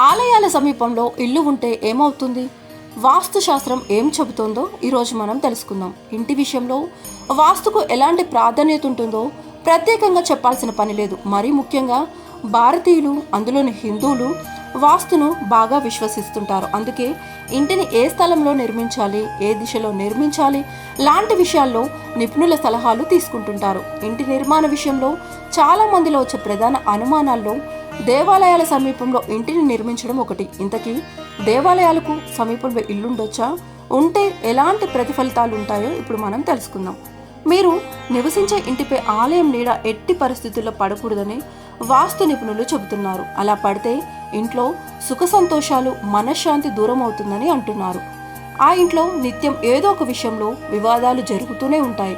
ఆలయాల సమీపంలో ఇల్లు ఉంటే ఏమవుతుంది? వాస్తుశాస్త్రం ఏం చెబుతోందో ఈరోజు మనం తెలుసుకుందాం. ఇంటి విషయంలో వాస్తుకు ఎలాంటి ప్రాధాన్యత ఉంటుందో ప్రత్యేకంగా చెప్పాల్సిన పని లేదు. మరీ ముఖ్యంగా భారతీయులు అందులోని హిందువులు వాస్తును బాగా విశ్వసిస్తుంటారు. అందుకే ఇంటిని ఏ స్థలంలో నిర్మించాలి ఏ దిశలో నిర్మించాలి లాంటి విషయాల్లో నిపుణుల సలహాలు తీసుకుంటుంటారు. ఇంటి నిర్మాణ విషయంలో చాలా మందిలో వచ్చే ప్రధాన అనుమానాల్లో దేవాలయాల సమీపంలో ఇంటిని నిర్మించడం ఒకటి. ఇంతకీ దేవాలయాలకు సమీపంలో ఇల్లుండొచ్చా? ఉంటే ఎలాంటి ప్రతిఫలితాలు ఉంటాయో ఇప్పుడు మనం తెలుసుకుందాం. మీరు నివసించే ఇంటిపై ఆలయం నీడ ఎట్టి పరిస్థితుల్లో పడకూడదని వాస్తు నిపుణులు చెబుతున్నారు. అలా పడితే ఇంట్లో సుఖ సంతోషాలు మనశ్శాంతి దూరం అవుతుందని అంటున్నారు. ఆ ఇంట్లో నిత్యం ఏదో ఒక విషయంలో వివాదాలు జరుగుతూనే ఉంటాయి.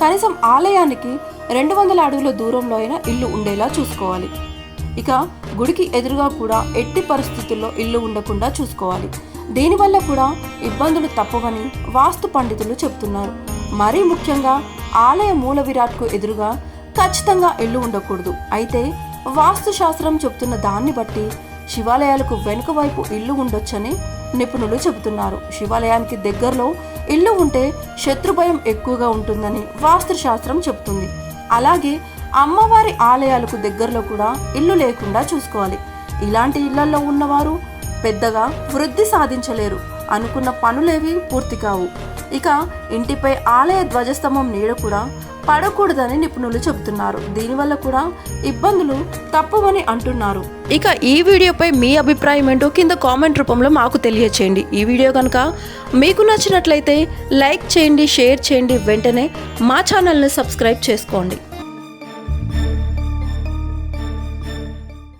కనీసం ఆలయానికి రెండు వందల అడుగుల దూరంలో అయినా ఇల్లు ఉండేలా చూసుకోవాలి. ఇక గుడికి ఎదురుగా కూడా ఎట్టి పరిస్థితుల్లో ఇల్లు ఉండకుండా చూసుకోవాలి. దీనివల్ల కూడా ఇబ్బందులు తప్పవని వాస్తు పండితులు చెబుతున్నారు. మరీ ముఖ్యంగా ఆలయ మూల విరాట్కు ఎదురుగా ఖచ్చితంగా ఇల్లు ఉండకూడదు. అయితే వాస్తు శాస్త్రం చెబుతున్న దాన్ని బట్టి శివాలయాలకు వెనుక వైపు ఇల్లు ఉండొచ్చని నిపుణులు చెబుతున్నారు. శివాలయానికి దగ్గరలో ఇల్లు ఉంటే శత్రుభయం ఎక్కువగా ఉంటుందని వాస్తు శాస్త్రం చెబుతుంది. అలాగే అమ్మవారి ఆలయాలకు దగ్గరలో కూడా ఇల్లు లేకుండా చూసుకోవాలి. ఇలాంటి ఇళ్ళలో ఉన్నవారు పెద్దగా వృద్ధి సాధించలేరు. అనుకున్న పనులేవి పూర్తి కావు. ఇక ఇంటిపై ఆలయ ధ్వజస్తంభం నీడ కూడా పడకూడదని నిపుణులు చెబుతున్నారు. దీనివల్ల కూడా ఇబ్బందులు తప్పవని అంటున్నారు. ఇక ఈ వీడియోపై మీ అభిప్రాయం ఏంటో కింద కామెంట్ రూపంలో మాకు తెలియచేయండి. ఈ వీడియో కనుక మీకు నచ్చినట్లయితే లైక్ చేయండి షేర్ చేయండి వెంటనే మా ఛానల్ని సబ్స్క్రైబ్ చేసుకోండి.